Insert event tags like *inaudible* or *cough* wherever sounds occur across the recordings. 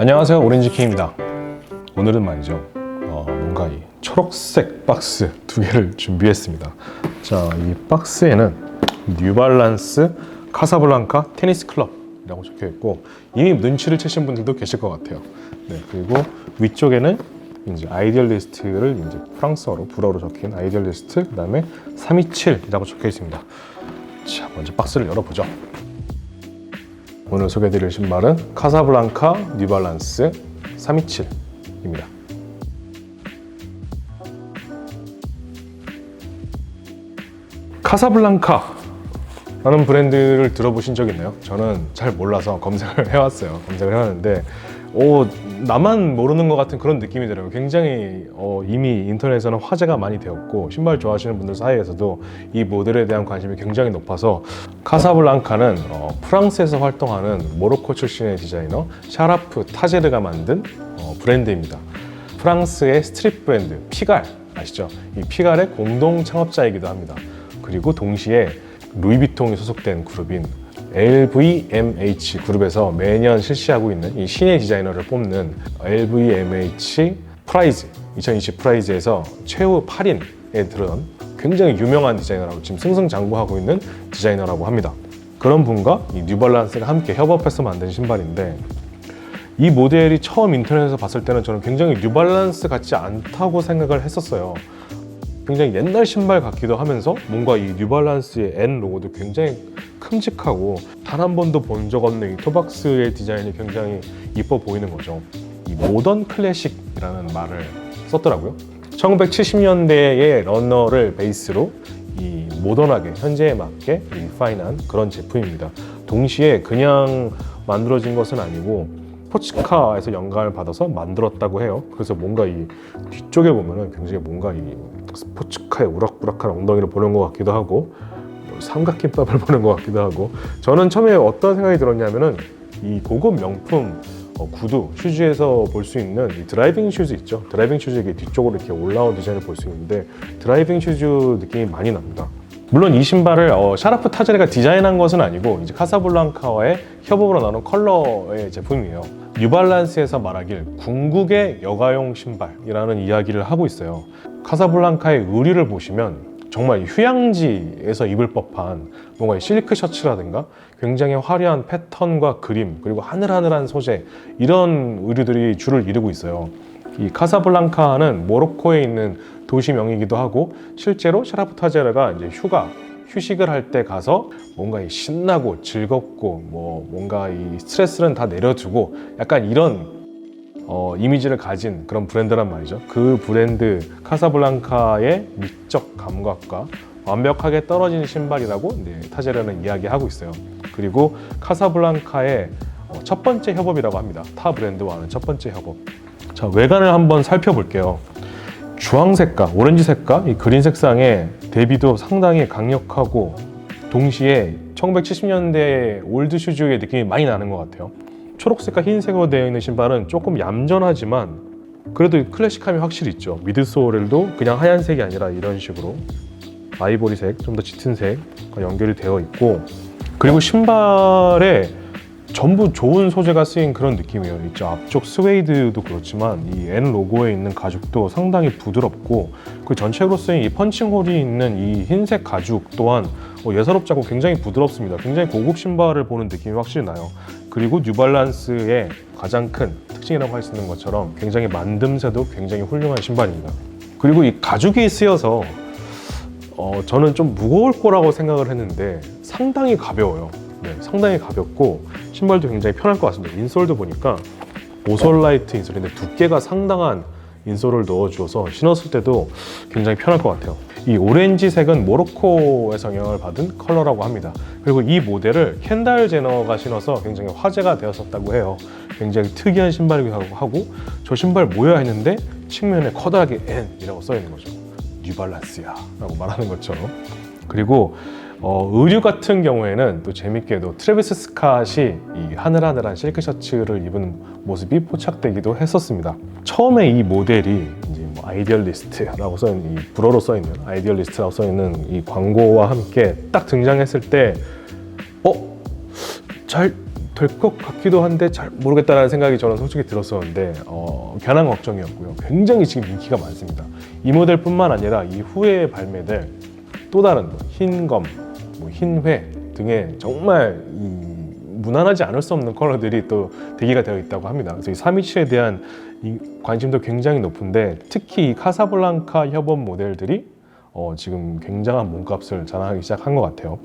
안녕하세요. 오렌지키입니다. 오늘은 말이죠. 어, 뭔가 이 초록색 박스 두 개를 준비했습니다. 자이 박스에는 뉴발란스 카사블랑카 테니스 클럽이라고 적혀 있고 이미 눈치를 채신 분들도 계실 것 같아요. 네 그리고 위쪽에는 이제 아이디얼리스트를 이제 프랑스어로 불어로 적힌 아이디얼리스트 그 다음에 327이라고 적혀 있습니다. 자 먼저 박스를 열어보죠 오늘 소개해드릴 신발은 카사블랑카 뉴발란스 327입니다. 카사블랑카 라는 브랜드를 들어보신 적 있나요? 저는 잘 몰라서 검색을 *laughs* 해왔어요. 검색을 해왔는데 오, 나만 모르는 것 같은 그런 느낌이 들어요. 굉장히 어, 이미 인터넷에서는 화제가 많이 되었고 신발 좋아하시는 분들 사이에서도 이 모델에 대한 관심이 굉장히 높아서 카사블랑카는 어, 프랑스에서 활동하는 모로코 출신의 디자이너 샤라프 타제르가 만든 어, 브랜드입니다. 프랑스의 스트릿 브랜드 피갈 아시죠? 이 피갈의 공동 창업자이기도 합니다. 그리고 동시에 루이비통이 소속된 그룹인 LVMH 그룹에서 매년 실시하고 있는 이 신의 디자이너를 뽑는 LVMH 프라이즈 2020 프라이즈에서 최후 8인에 들은 굉장히 유명한 디자이너라고 지금 승승장구하고 있는 디자이너라고 합니다. 그런 분과 이 뉴발란스가 함께 협업해서 만든 신발인데 이 모델이 처음 인터넷에서 봤을 때는 저는 굉장히 뉴발란스 같지 않다고 생각을 했었어요. 굉장히 옛날 신발 같기도 하면서 뭔가 이 뉴발란스의 N 로고도 굉장히 큼직하고 단 한 번도 본 적 없는 이 토박스의 디자인이 굉장히 이뻐 보이는 거죠. 이 모던 클래식이라는 말을 썼더라고요. 1970년대의 러너를 베이스로 이 모던하게 현재에 맞게 리파인한 그런 제품입니다. 동시에 그냥 만들어진 것은 아니고 스포츠카에서 영감을 받아서 만들었다고 해요. 그래서 뭔가 이 뒤쪽에 보면은 굉장히 뭔가 이 스포츠카의 우락부락한 엉덩이를 보는 것 같기도 하고 삼각김밥을 *laughs* 보는 것 같기도 하고 저는 처음에 어떤 생각이 들었냐면은 이 고급 명품 어, 구두 슈즈에서 볼 수 있는 이 드라이빙 슈즈 있죠 드라이빙 슈즈 이게 뒤쪽으로 이렇게 올라온 디자인을 볼 수 있는데 드라이빙 슈즈 느낌이 많이 납니다 물론 이 신발을 어, 샤라프 타제레가 디자인한 것은 아니고 이제 카사블랑카와의 협업으로 나온 컬러의 제품이에요. 뉴발란스에서 말하길 궁극의 여가용 신발이라는 이야기를 하고 있어요. 카사블랑카의 의류를 보시면 정말 휴양지에서 입을 법한 뭔가 실크 셔츠라든가 굉장히 화려한 패턴과 그림 그리고 하늘하늘한 소재 이런 의류들이 줄을 이루고 있어요. 이 카사블랑카는 모로코에 있는 도시명이기도 하고 실제로 샤라프 타제르가 이제 휴가 휴식을 할 때 가서 뭔가 이 신나고 즐겁고 뭐 뭔가 이 스트레스는 다 내려두고 약간 이런 어, 이미지를 가진 그런 브랜드란 말이죠. 그 브랜드 카사블랑카의 미적 감각과 완벽하게 떨어진 신발이라고 이제 타제르는 이야기하고 있어요. 그리고 카사블랑카의 어, 첫 번째 협업이라고 합니다. 타 브랜드와 하는 첫 번째 협업. 자 외관을 한번 살펴볼게요. 주황색과 오렌지 색과 이 그린 색상의 대비도 상당히 강력하고 동시에 1970년대 올드 슈즈의 느낌이 많이 나는 것 같아요. 초록색과 흰색으로 되어 있는 신발은 조금 얌전하지만 그래도 클래식함이 확실히 있죠. 미드소울도 그냥 하얀색이 아니라 이런 식으로 아이보리색, 좀 더 짙은 색과 연결이 되어 있고 그리고 신발에 전부 좋은 소재가 쓰인 그런 느낌이에요. 있죠. 앞쪽 스웨이드도 그렇지만 이 N 로고에 있는 가죽도 상당히 부드럽고 그 전체로 쓰인 이 펀칭홀이 있는 이 흰색 가죽 또한 어, 예사롭지 않고 굉장히 부드럽습니다. 굉장히 고급 신발을 보는 느낌이 확실히 나요. 그리고 뉴발란스의 가장 큰 특징이라고 할 수 있는 것처럼 굉장히 만듦새도 굉장히 훌륭한 신발입니다. 그리고 이 가죽이 쓰여서 어, 저는 좀 무거울 거라고 생각을 했는데 상당히 가벼워요. 네, 상당히 가볍고 신발도 굉장히 편할 것 같습니다. 인솔도 보니까 오솔라이트 인솔인데 두께가 상당한 인솔을 넣어주어서 신었을 때도 굉장히 편할 것 같아요. 이 오렌지색은 모로코에서 영향을 받은 컬러라고 합니다. 그리고 이 모델을 켄달 제너가 신어서 굉장히 화제가 되었었다고 해요. 굉장히 특이한 신발이기도 하고 저 신발 뭐야 했는데 측면에 커다랗게 N이라고 써 있는 거죠. 뉴발란스야 라고 말하는 것처럼. 그리고 어, 의류 같은 경우에는 또 재밌게도 트래비스 스캇이 이 하늘하늘한 실크 셔츠를 입은 모습이 포착되기도 했었습니다. 처음에 이 모델이 이제 뭐 아이디얼리스트라고 써 있는 이 불어로 써 있는 아이디얼리스트라고 써 있는 이 광고와 함께 딱 등장했을 때 어? 잘 될 것 같기도 한데 잘 모르겠다라는 생각이 저는 솔직히 들었었는데 어, 괜한 걱정이었고요. 굉장히 지금 인기가 많습니다. 이 모델뿐만 아니라 이후에 발매될 또 다른 흰 검, 뭐 흰회 등의 정말 이 무난하지 않을 수 없는 컬러들이 또 대기가 되어 있다고 합니다. 그래서 이 327에 대한 이 관심도 굉장히 높은데 특히 이 카사블랑카 협업 모델들이 어, 지금 굉장한 몸값을 자랑하기 시작한 것 같아요.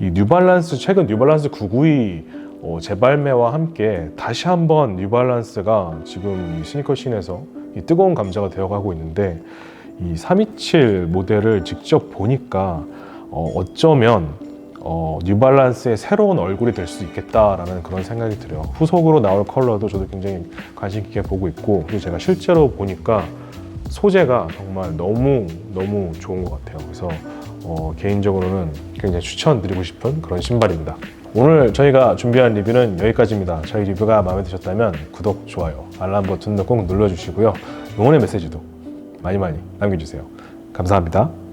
이 뉴발란스 최근 뉴발란스 992 어, 재발매와 함께 다시 한번 뉴발란스가 지금 이 스니커 씬에서 이 뜨거운 감자가 되어가고 있는데 이 327 모델을 직접 보니까 어, 어쩌면 어, 뉴발란스의 새로운 얼굴이 될 수 있겠다라는 그런 생각이 들어요. 후속으로 나올 컬러도 저도 굉장히 관심 깊게 보고 있고 그리고 제가 실제로 보니까 소재가 정말 너무 너무 좋은 것 같아요. 그래서 어, 개인적으로는 굉장히 추천드리고 싶은 그런 신발입니다. 오늘 저희가 준비한 리뷰는 여기까지입니다. 저희 리뷰가 마음에 드셨다면 구독, 좋아요, 알람 버튼도 꼭 눌러주시고요. 응원의 메시지도 많이 많이 남겨주세요. 감사합니다.